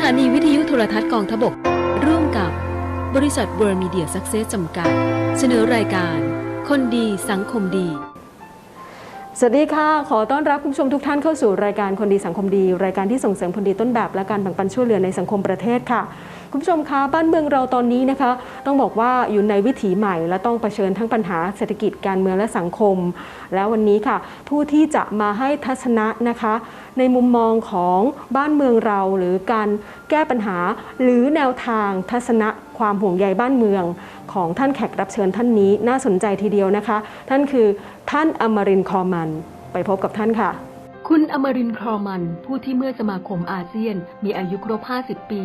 ถานีวิทยุโทรทัศน์กองทบก ร่วมกับบริษัทเวิร์มีเดียซักเซสจำกัด เสนอรายการ คนดีสังคมดี สวัสดีค่ะ ขอต้อนรับคุณผู้ชมทุกท่านเข้าสู่รายการคนดีสังคมดี รายการที่ส่งเสริมคนดีต้นแบบและการแบ่งปันช่วยเหลือในสังคมประเทศค่ะ คุณผู้ชมคะบ้านเมืองเราตอนนี้นะคะ ต้องบอกว่าอยู่ในวิถีใหม่ และต้องเผชิญทั้งปัญหาเศรษฐกิจการเมืองและสังคม แล้ววันนี้ค่ะ ผู้ที่จะมาให้ทัศนะนะคะ ในมุมมองของบ้านเมืองเราหรือการแก้ปัญหา หรือแนวทางทัศนะความห่วงใยบ้านเมืองของท่านแขกรับเชิญท่านนี้น่าสนใจทีเดียวนะคะ ท่านคือท่านอมรินทร์คอมัน ไปพบกับท่านค่ะคุณอมรินทร์ครอมัน ผู้ที่เมื่อสมาคมอาเซียนมีอายุครบ 50 ปี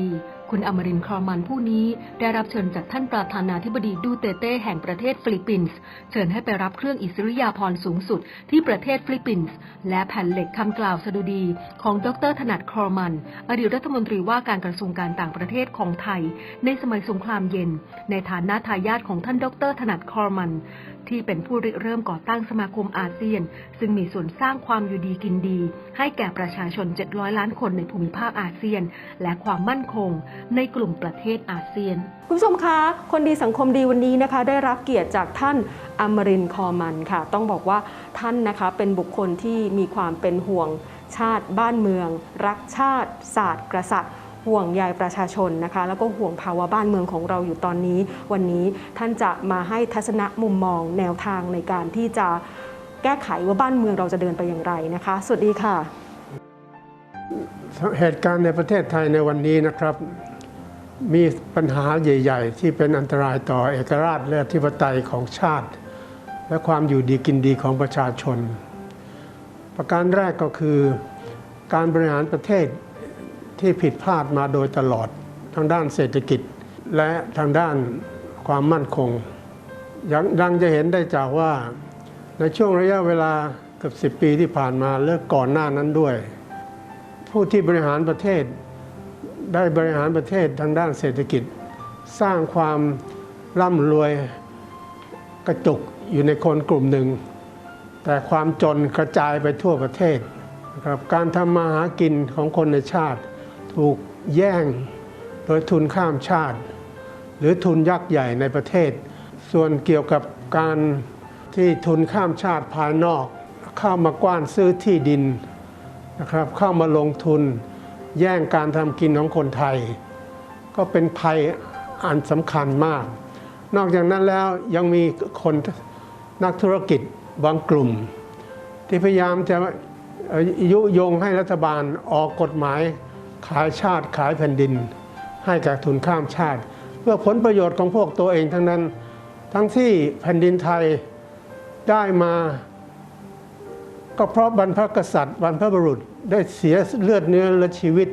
คุณอมรินครอมันผู้นี้ได้รับเชิญจากท่านประธานาธิบดีดูเตเต้แห่งประเทศฟิลิปปินส์ เชิญให้ไปรับเครื่องอิสริยาภรณ์สูงสุดที่ประเทศฟิลิปปินส์ และแผ่นเหล็กคำกล่าวสดุดีของดรถนัดครอมัน อดีตรัฐมนตรีว่าการกระทรวงการต่างประเทศของไทย ในสมัยสงครามเย็น ในฐานะทายาทของท่านดรถนัดครอมัน ที่เป็นผู้ริเริ่มก่อตั้งสมาคมอาเซียน ซึ่งมีส่วนสร้างความอยู่ดีกินดี ให้แก่ประชาชน 700 ล้านคนในภูมิภาคอาเซียน และความมั่นคงในกลุ่มประเทศอาเซียน คุณผู้ชมคะ คนดีสังคมดีวันนี้นะคะ ได้รับเกียรติจากท่านอมรินคอมันค่ะ ต้องบอกว่าท่านนะคะเป็นบุคคลที่มีความเป็นห่วงชาติบ้านเมือง รักชาติ ศาสตร์กษัตริย์ ห่วงใยประชาชนนะคะแล้วก็ห่วงภาวะบ้านเมืองของเราอยู่ตอนนี้ วันนี้ท่านจะมาให้ทัศนะมุมมองแนวทางในการที่จะแก้ไขว่าบ้านเมืองเราจะเดินไปอย่างไรนะคะ สวัสดีค่ะ เหตุการณ์ในประเทศไทยในวันนี้นะครับ มีปัญหาใหญ่ ๆ ที่เป็นอันตรายต่อเอกราชและอธิปไตยของชาติ และความอยู่ดีกินดีของประชาชน ประการแรกก็คือการบริหารประเทศ ที่ผิดพลาดมาโดยตลอดทางด้านเศรษฐกิจและทางด้านความมั่นคงยังดังจะเห็นได้จากว่าในช่วงระยะเวลาเกือบ10 ปีที่ผ่านมาเลิกก่อนหน้านั้นด้วย ผู้ที่บริหารประเทศได้บริหารประเทศทางด้านเศรษฐกิจ สร้างความร่ำรวยกระจุกอยู่ในคนกลุ่มหนึ่ง แต่ความจนกระจายไปทั่วประเทศนะครับการทำมาหากินของคนในชาติ ถูกแย่งโดยทุนข้ามชาติ หรือทุนยักษ์ใหญ่ในประเทศ ส่วนเกี่ยวกับการที่ทุนข้ามชาติภายนอก เข้ามากว้านซื้อที่ดินนะครับเข้ามาลงทุนแย่งการทำกินของคนไทย ก็เป็นภัยอันสำคัญมาก นอกจากนั้นแล้วยังมีคนนักธุรกิจบางกลุ่ม ที่พยายามจะยุยงให้รัฐบาลออกกฎหมาย ขายชาติขายแผ่นดิน ให้แก่ทุนข้ามชาติ เพื่อผลประโยชน์ของพวกตัวเองทั้งนั้น ทั้งที่แผ่นดินไทยได้มา ก็เพราะบรรพกษัตริย์บรรพบุรุษได้เสียเลือดเนื้อและชีวิต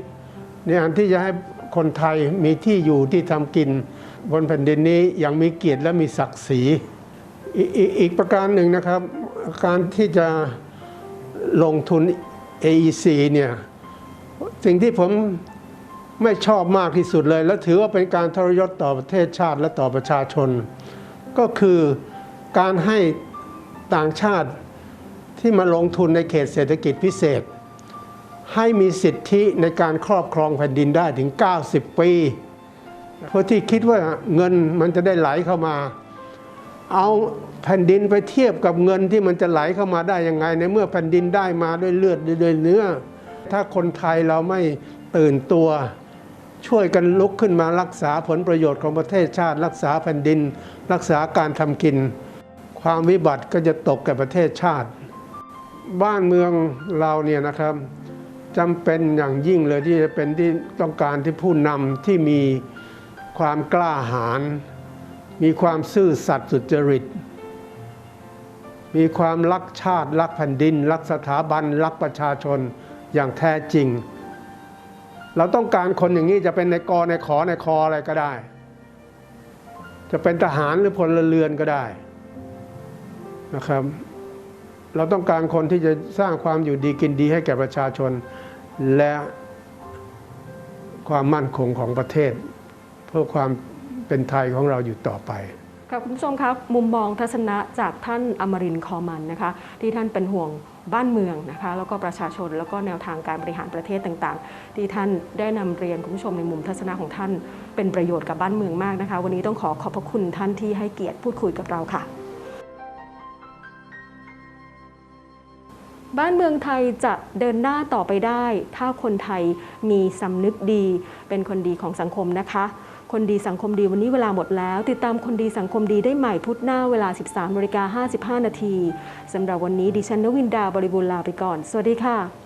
ในอันที่จะให้คนไทยมีที่อยู่ที่ทำกิน บนแผ่นดินนี้อย่างมีเกียรติและมีศักดิ์ศรีออีอีกประการหนึ่งนะครับ การที่จะลงทุน AEC เนี่ย สิ่งที่ผมไม่ชอบมากที่สุดเลย และถือว่าเป็นการทรยศต่อประเทศชาติและต่อประชาชน ก็คือการให้ต่างชาติที่มาลงทุนในเขตเศรษฐกิจพิเศษ ให้มีสิทธิในการครอบครองแผ่นดินได้ถึง 90 ปีเพราะที่คิดว่าเงินมันจะได้ไหลเข้ามา เอาแผ่นดินไปเทียบกับเงินที่มันจะไหลเข้ามาได้ยังไง ในเมื่อแผ่นดินได้มาด้วยเลือดด้วยเนื้อ ถ้าคนไทยเราไม่ตื่นตัว ช่วยกันลุกขึ้นมารักษาผลประโยชน์ของประเทศชาติ รักษาแผ่นดิน รักษาการทำกิน ความวิบัติก็จะตกแก่ประเทศชาติ บ้านเมืองเราเนี่ยนะครับจำเป็นอย่างยิ่งเลยที่จะเป็นที่ต้องการที่ผู้นำที่มีความกล้าหาญมีความซื่อสัตย์สุจริต มีความรักชาติ รักแผ่นดิน รักสถาบัน รักประชาชน อย่างแท้จริง เราต้องการคนอย่างนี้จะเป็นในกอในขอในคออะไรก็ได้ จะเป็นทหารหรือพลเรือนก็ได้นะครับ เราต้องการคนที่จะสร้างความอยู่ดีกินดีให้แก่ประชาชน และความมั่นคงของประเทศ เพื่อความเป็นไทยของเราอยู่ต่อไปค่ะคุณผู้ชมครับมุมมองทัศนะจากท่านอมรินคอมันนะคะ ที่ท่านเป็นห่วง บ้านเมืองนะคะแล้วก็ประชาชนแล้วก็แนวทางการบริหารประเทศต่างๆ ที่ท่านได้นำเรียนคุณผู้ชมในมุมทัศนะของท่านเป็นประโยชน์กับบ้านเมืองมากนะคะ วันนี้ต้องขอขอบพระคุณท่านที่ให้เกียรติพูดคุยกับเราค่ะ บ้านเมืองไทยจะเดินหน้าต่อไปได้ ถ้าคนไทยมีสำนึกดี เป็นคนดีของสังคมนะคะ คนดีสังคมดีวันนี้เวลาหมดแล้ว ติดตามคนดีสังคมดีได้ใหม่พุธหน้าเวลา 13นาฬิกา55 นาทีสำหรับวันนี้ดิฉันนวินดาบริบูรณ์ลาไปก่อน สวัสดีค่ะ